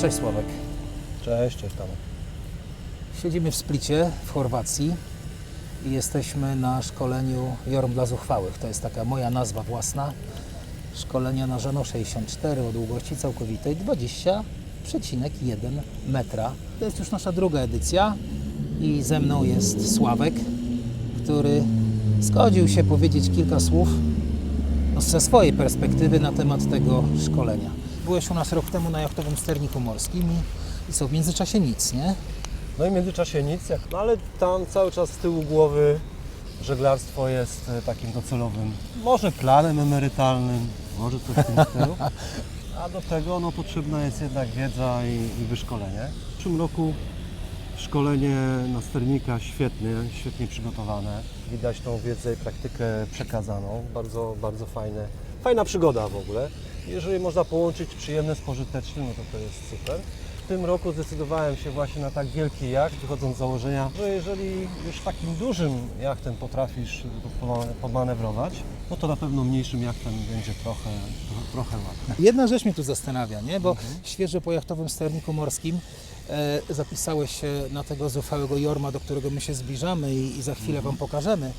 Cześć Sławek. Cześć, cześć Tomek. Siedzimy w Splicie w Chorwacji i jesteśmy na szkoleniu Jorm dla Zuchwałych. To jest taka moja nazwa własna. Szkolenia na Żano 64 o długości całkowitej 20,1 metra. To jest już nasza druga edycja i ze mną jest Sławek, który zgodził się powiedzieć kilka słów no, ze swojej perspektywy na temat tego szkolenia. Byłeś u nas rok temu na jachtowym sterniku morskim i, i co w międzyczasie nic, nie? No i w międzyczasie nic, jak... no ale tam cały czas z tyłu głowy żeglarstwo jest e, takim docelowym, może planem emerytalnym, może coś w tym stylu. A do tego no, potrzebna jest jednak wiedza i, i wyszkolenie. W przyszłym roku szkolenie na sternika świetnie, świetnie przygotowane. Widać tą wiedzę i praktykę przekazaną. Bardzo, bardzo fajne. Fajna przygoda w ogóle. Jeżeli można połączyć przyjemne z pożytecznym, no to to jest super. W tym roku zdecydowałem się właśnie na tak wielki jacht, wychodząc z założenia, że jeżeli już takim dużym jachtem potrafisz poma- pomanewrować, no to na pewno mniejszym jachtem będzie trochę, trochę łatwiej. Jedna rzecz mnie tu zastanawia, nie? bo świeżo po jachtowym sterniku morskim e, zapisałeś się na tego zuchwałego Jorma, do którego my się zbliżamy i, i za chwilę Wam pokażemy.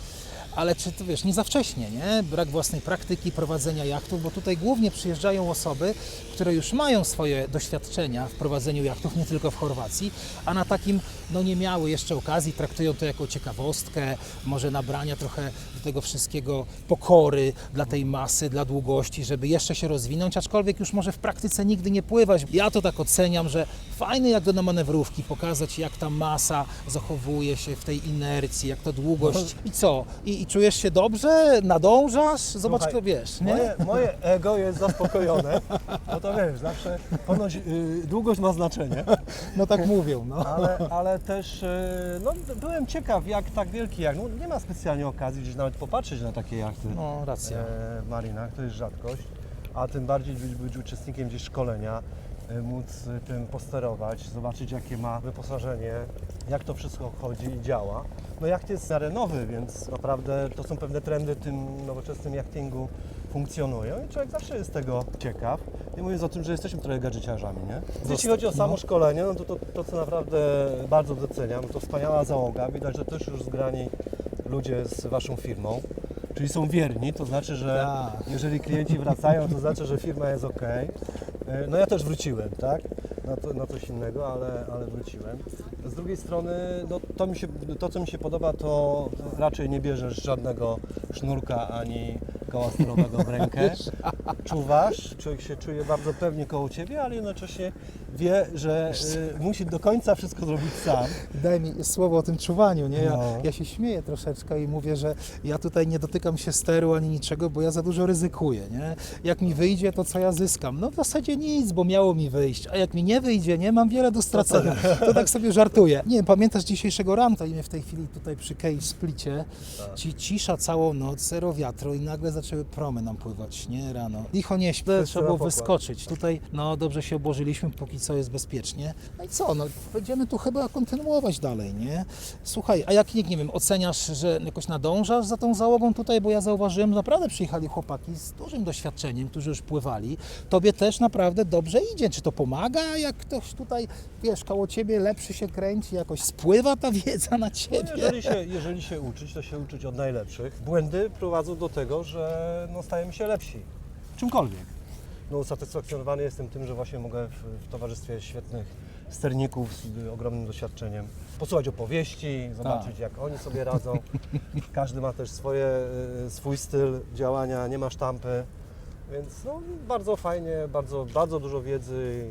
Ale czy to wiesz, nie za wcześnie, nie? Brak własnej praktyki prowadzenia jachtów, bo tutaj głównie przyjeżdżają osoby, które już mają swoje doświadczenia w prowadzeniu jachtów, nie tylko w Chorwacji, a na takim no nie miały jeszcze okazji, traktują to jako ciekawostkę, może nabrania trochę do tego wszystkiego pokory dla tej masy, dla długości, żeby jeszcze się rozwinąć, aczkolwiek już może w praktyce nigdy nie pływać. Ja to tak oceniam, że fajny jak do manewrówki, pokazać jak ta masa zachowuje się w tej inercji, jak ta długość i co? I, i czujesz się dobrze? Nadążasz? Zobacz, Słuchaj, kto wiesz, nie? Moje, moje ego jest zaspokojone, no to wiesz, zawsze ponoć y, długość ma znaczenie, No tak mówią, no. ale, ale też y, no, byłem ciekaw, jak tak wielki jak, no, nie ma specjalnie okazji gdzieś nawet popatrzeć na takie jachty No, racja. e, w marinach, to jest rzadkość, a tym bardziej być, być uczestnikiem gdzieś szkolenia, móc y, tym posterować, zobaczyć jakie ma wyposażenie, jak to wszystko chodzi i działa. No jacht jest arenowy, więc naprawdę to są pewne trendy w tym nowoczesnym jachtingu funkcjonują i człowiek zawsze jest tego ciekaw. Nie mówiąc o tym, że jesteśmy trochę gadżeciarzami, nie? Jeśli chodzi o samo no. szkolenie, no to, to, to co naprawdę bardzo doceniam, to wspaniała załoga. Widać, że też już zgrani ludzie z Waszą firmą. Czyli są wierni, to znaczy, że Tak. jeżeli klienci wracają, to znaczy, że firma jest ok. No ja też wróciłem, tak? Na, to, na coś innego, ale, ale wróciłem. Z drugiej strony, no, to, mi się, to co mi się podoba, to raczej nie bierzesz żadnego sznurka ani koła sterowego w rękę. Czuwasz, człowiek się czuje bardzo pewnie koło Ciebie, ale jednocześnie wie, że y, musi do końca wszystko zrobić sam. Daj mi słowo o tym czuwaniu, nie? Ja, No. ja się śmieję troszeczkę i mówię, że ja tutaj nie dotykam się steru ani niczego, bo ja za dużo ryzykuję, nie? Jak mi wyjdzie, to co ja zyskam? No w zasadzie nic, bo miało mi wyjść, a jak mi nie wyjdzie, nie? Mam wiele do stracenia. To tak sobie żartuję. Nie wiem, pamiętasz dzisiejszego ranka i mnie w tej chwili tutaj przy Cage Splicie ci cisza całą noc, zero wiatru i nagle zaczęły promy nam pływać, nie? Rano. Licho nie śpi, trzeba było wyskoczyć. Tutaj, no dobrze się obłożyliśmy, póki co jest bezpiecznie. No i co, no będziemy tu chyba kontynuować dalej, nie? Słuchaj, a jak, nie wiem, oceniasz, że jakoś nadążasz za tą załogą tutaj, bo ja zauważyłem, naprawdę przyjechali chłopaki z dużym doświadczeniem, którzy już pływali. Tobie też naprawdę dobrze idzie. Czy to pomaga, jak ktoś tutaj, wiesz, koło ciebie lepszy się kręci, jakoś spływa ta wiedza na No, ciebie? jeżeli, się, jeżeli się uczyć, to się uczyć od najlepszych. Błędy prowadzą do tego, że no, stajemy się lepsi. Czymkolwiek. No, usatysfakcjonowany jestem tym, że właśnie mogę w, w towarzystwie świetnych sterników z y, ogromnym doświadczeniem posłuchać opowieści, zobaczyć jak oni sobie radzą. Każdy ma też swoje, y, swój styl działania, nie ma sztampy. Więc no, bardzo fajnie, bardzo, bardzo dużo wiedzy.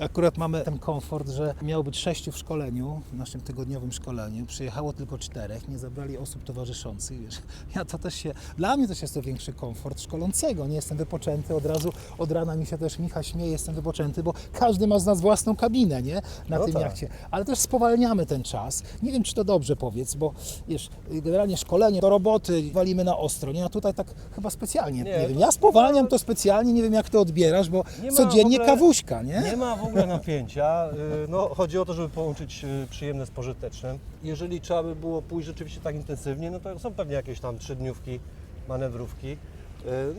Akurat mamy ten komfort, że miało być sześciu w szkoleniu, w naszym tygodniowym szkoleniu. Przyjechało tylko czterech, nie zabrali osób towarzyszących. Wiesz. Ja to też się, dla mnie też jest to większy komfort szkolącego. Nie jestem wypoczęty, od razu od rana mi się też Micha śmieje, jestem wypoczęty, bo każdy ma z nas własną kabinę, nie? Na No tym tak. jachcie. Ale też spowalniamy ten czas. Nie wiem, czy to dobrze powiedz, bo wiesz, generalnie szkolenie do roboty walimy na ostro, nie? A tutaj tak chyba specjalnie, nie, Nie, wiem. Ja spowalniam to specjalnie, nie wiem jak to odbierasz, bo Nie ma codziennie w ogóle- kawuśka, nie? Nie ma w ogóle napięcia. Y, No, chodzi o to, żeby połączyć y, przyjemne z pożytecznym. Jeżeli trzeba by było pójść rzeczywiście tak intensywnie, no to są pewnie jakieś tam trzydniówki, manewrówki. Y,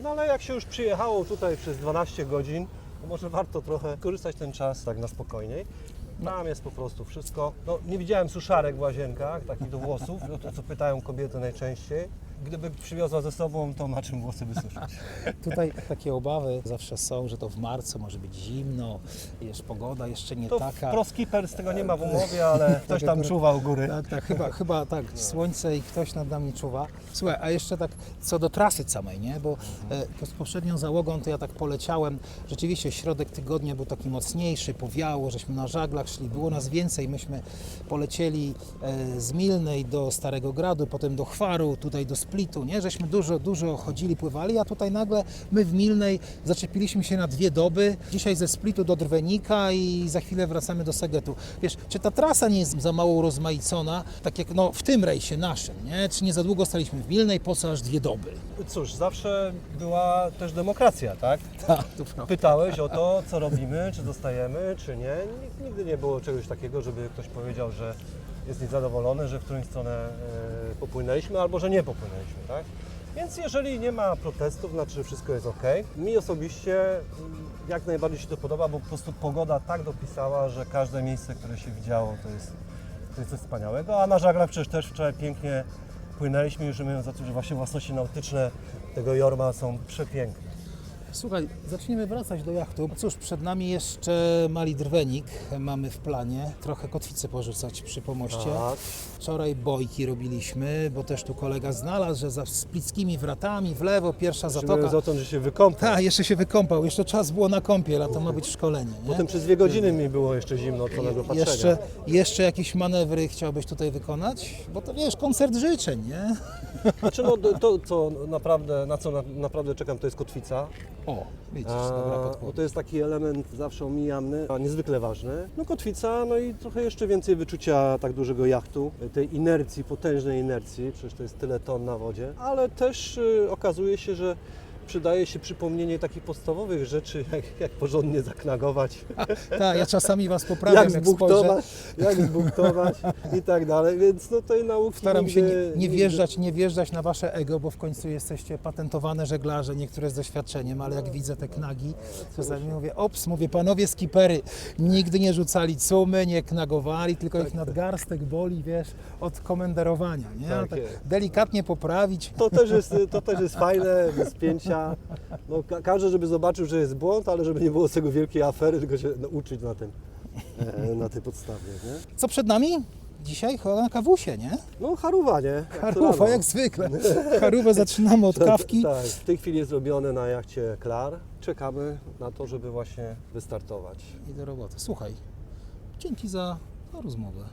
No ale jak się już przyjechało tutaj przez 12 godzin, to może warto trochę korzystać ten czas tak na spokojniej. Tam jest po prostu wszystko. No, nie widziałem suszarek w łazienkach, takich do włosów, no to co pytają kobiety najczęściej. Gdyby przywiozła ze sobą, to na czym włosy wysuszyć? Tutaj takie obawy zawsze są, że to w marcu może być zimno, jest pogoda jeszcze nie To taka. ProSkipper z tego nie ma w umowie, ale ktoś tam akurat- czuwa u góry. Tak, tak, chyba, chyba tak, słońce i ktoś nad nami czuwa. Słuchaj, a jeszcze tak co do trasy samej, nie? Bo e, z poprzednią załogą to ja tak poleciałem. Rzeczywiście środek tygodnia był taki mocniejszy, powiało, żeśmy na żaglach szli, było nas więcej. Myśmy polecieli e, z Milnej do Starego Gradu, potem do Chwaru, tutaj do Splitu, nie? Żeśmy dużo, dużo chodzili, pływali, a tutaj nagle my w Milnej zaczepiliśmy się na dwie doby. Dzisiaj ze Splitu do Drwenika i za chwilę wracamy do Sagetu. Wiesz, czy ta trasa nie jest za mało rozmaicona, tak jak no, w tym rejsie naszym, nie? Czy nie za długo staliśmy w Milnej, po co aż dwie doby? Cóż, zawsze była też demokracja, tak? Tak, to prawda. Pytałeś o to, co robimy, czy zostajemy, czy nie. Nig- Nigdy nie było czegoś takiego, żeby ktoś powiedział, że jest niezadowolony, że w którąś stronę e, popłynęliśmy, albo że nie popłynęliśmy, tak? Więc jeżeli nie ma protestów, znaczy, wszystko jest ok. Mi osobiście mm, jak najbardziej się to podoba, bo po prostu pogoda tak dopisała, że każde miejsce, które się widziało, to jest, to jest coś wspaniałego. A na żaglach przecież też wczoraj pięknie płynęliśmy, już mówiąc o tym, że właśnie własności nautyczne tego Jorma są przepiękne. Słuchaj, zaczniemy wracać do jachtu. Cóż, przed nami jeszcze mali drwenik mamy w planie. Trochę kotwicy porzucać przy pomoście. Tak. Wczoraj bojki robiliśmy, bo też tu kolega znalazł, że za splickimi wratami w lewo, pierwsza zatoka. Mówiąc o tym, że się wykąpał. Tak, jeszcze się wykąpał, jeszcze czas było na kąpiel, a to ma być szkolenie. Nie? Potem przez dwie godziny mi było jeszcze zimno od samego patrzenia. jeszcze, jeszcze jakieś manewry chciałbyś tutaj wykonać? Bo to wiesz, koncert życzeń, nie? Znaczy, no, to, co naprawdę, na co na, naprawdę czekam, to jest kotwica. O, widzisz, dobra bo podpowiedź. to jest taki element zawsze omijany, a niezwykle ważny. No kotwica, no i trochę jeszcze więcej wyczucia tak dużego jachtu, tej inercji, potężnej inercji, przecież to jest tyle ton na wodzie, ale też y, okazuje się, że przydaje się przypomnienie takich podstawowych rzeczy, jak, jak porządnie zaknagować, Tak, ja czasami was poprawiam, jak jak, zbuktować, jak zbuktować i tak dalej, więc no tej nauki Staram się nie, nigdy- nie, nigdy- wjeżdżać, nie wjeżdżać na wasze ego, bo w końcu jesteście patentowane żeglarze, niektóre z doświadczeniem, ale jak widzę te knagi, to czasami mówię, ops, mówię, panowie skipery, nigdy nie rzucali cumy, nie knagowali, tylko ich nadgarstek boli, wiesz, od komenderowania, nie? Tak tak delikatnie poprawić. To też jest, to też jest fajne, bez No, ka- każdy, żeby zobaczył, że jest błąd, ale żeby nie było z tego wielkiej afery, tylko się nauczyć na tym, e, na tej podstawie, nie? Co przed nami? Dzisiaj chyba na kawusie, nie? No haruwa, nie? Jak Haruwa, jak zwykle. Harówę zaczynamy od kawki. Tak, w tej chwili jest robione na jachcie Klar. Czekamy na to, żeby właśnie wystartować. I do roboty. Słuchaj, dzięki za rozmowę.